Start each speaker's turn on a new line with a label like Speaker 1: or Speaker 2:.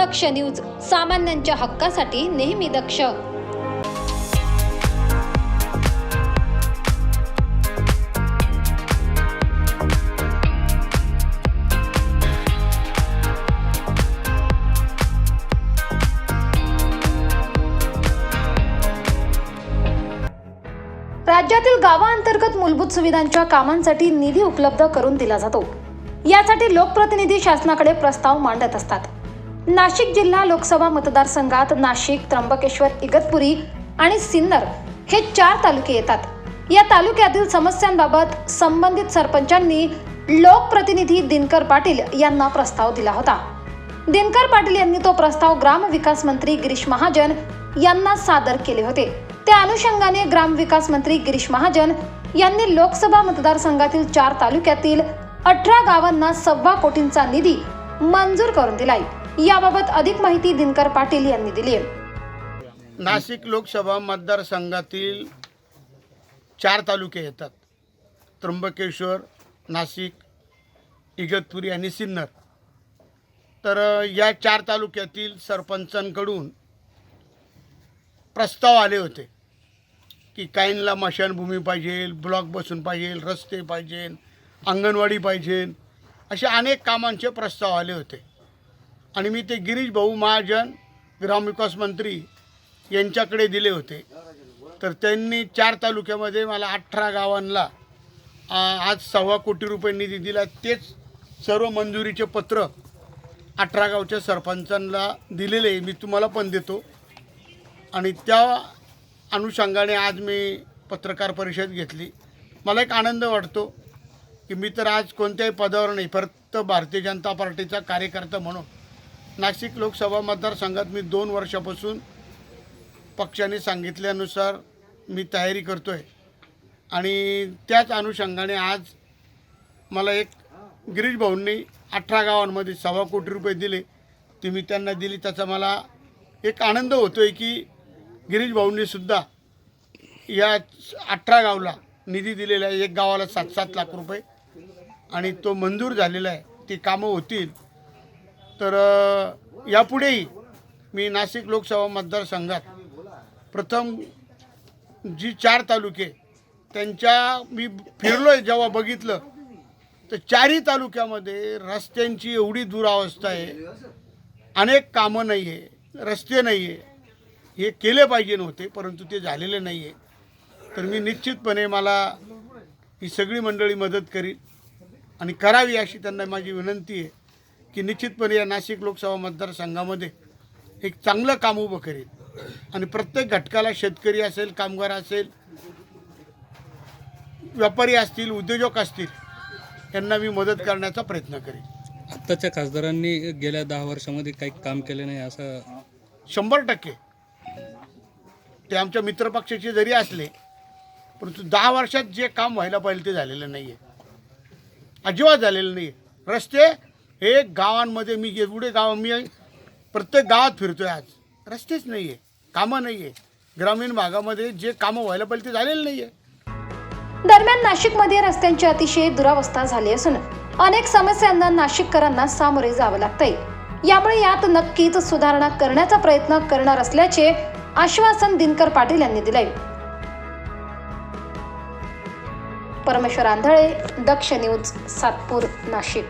Speaker 1: दक्ष news सामान्यांच्या हक्कासाठी नेहमी दक्ष. राज्यातील गावांतर्गत मूलभूत सुविधांच्या कामांसाठी निधी उपलब्ध करून दिला जातो. यासाठी लोकप्रतिनिधी शासनाकडे प्रस्ताव मांडत असतात. नाशिक जिल्हा लोकसभा मतदारसंघात नाशिक त्र्यंबकेश्वर इगतपुरी आणि सिन्नर हे चार तालुके येतात. या तालुक्यातील समस्यांबाबत संबंधित सरपंचांनी लोकप्रतिनिधी दिनकर पाटील यांना प्रस्ताव दिला होता. दिनकर पाटील यांनी तो प्रस्ताव ग्रामविकास मंत्री गिरीश महाजन यांना सादर केले होते. त्या अनुषंगाने ग्रामविकास मंत्री गिरीश महाजन यांनी लोकसभा मतदारसंघातील चार तालुक्यातील अठरा गावांना सव्वा कोटींचा निधी मंजूर करून दिलाय. याबाबत अधिक माहिती दिनकर पाटील यांनी दिली आहे.
Speaker 2: नाशिक लोकसभा मतदारसंघातील चार तालुके येतात. त्र्यंबकेश्वर नाशिक इगतपुरी आणि सिन्नर. तर या चार तालुक्यातील सरपंचांकडून प्रस्ताव आले होते की काहींना मशानभूमी पाहिजे ब्लॉक बसून पाहिजे रस्ते पाहिजे अंगणवाडी पाहिजे असे अनेक कामांचे प्रस्ताव आले होते. आणि मी ते गिरीश भाऊ महाजन ग्रामविकास मंत्री यांच्याकडे दिले होते. तर त्यांनी चार तालुक्यामध्ये मला अठरा गावांना आज सव्वा कोटी रुपये निधी दिला. तेच सर्व मंजुरीचे पत्र अठरा गावच्या सरपंचांना दिलेले आहे. मी तुम्हाला पण देतो. आणि त्या अनुषंगाने आज मी पत्रकार परिषद घेतली. मला एक आनंद वाटतो की मी तर आज कोणत्याही पदावर नाही फक्त भारतीय जनता पार्टीचा कार्यकर्ता म्हणून नाशिक लोकसभा मतदारसंघात मी दोन वर्षापासून पक्षाने सांगितल्यानुसार मी तयारी करतो आहे आणि त्याच अनुषंगाने आज मला एक गिरीश भाऊंनी अठरा गावांमध्ये सव्वा कोटी रुपये दिले. ते मी त्यांना दिली. त्याचा मला एक आनंद होतो आहे की गिरीश भाऊंनीसुद्धा या अठरा गावला निधी दिलेला आहे. एक गावाला सात सात लाख रुपये. आणि तो मंजूर झालेला आहे. ती कामं होतील. तर यापुढेही मी नाशिक लोकसभा मतदारसंघात प्रथम जी चार तालुके त्यांच्या मी फिरलो आहे जेव्हा बघितलं तर चारही तालुक्यामध्ये रस्त्यांची एवढी दुरावस्था आहे. अनेक कामं नाही आहे रस्ते नाही आहे हे केले पाहिजे नव्हते परंतु ते झालेले नाही आहे तर मी निश्चितपणे मला ही सगळी मंडळी मदत करील आणि करावी अशी त्यांना माझी विनंती आहे. की निश्चितपणे या नाशिक लोकसभा मतदारसंघामध्ये एक चांगलं काम उभं करेल. आणि प्रत्येक घटकाला शेतकरी असेल कामगार असेल व्यापारी असतील उद्योजक असतील यांना मी मदत करण्याचा प्रयत्न करेन.
Speaker 3: आत्ताच्या खासदारांनी गेल्या दहा वर्षामध्ये काही काम केले नाही असं
Speaker 2: शंभर टक्के. ते आमच्या मित्रपक्षाचे जरी असले परंतु दहा वर्षात जे काम व्हायला पाहिजे ते झालेलं नाही आहे अजिबात झालेलं नाही आहे रस्ते हे गावांमध्ये मी एवढे गाव मी प्रत्येक गावात फिरतोय आज. रस्तेच नाही आहे कामं नाही आहे ग्रामीण भागामध्ये जे कामं व्हायला पाहिजे ते झालेलं नाही आहे
Speaker 1: दरम्यान नाशिकमध्ये रस्त्यांची अतिशय दुरावस्था झाली असून अनेक समस्यांना नाशिककरांना सामोरे जावं लागतंय. यामुळे यात नक्कीच सुधारणा करण्याचा प्रयत्न करणार असल्याचे आश्वासन दिनकर पाटील यांनी दिले परमेश्वर आंधळे दक्ष न्यूज सातपूर नाशिक.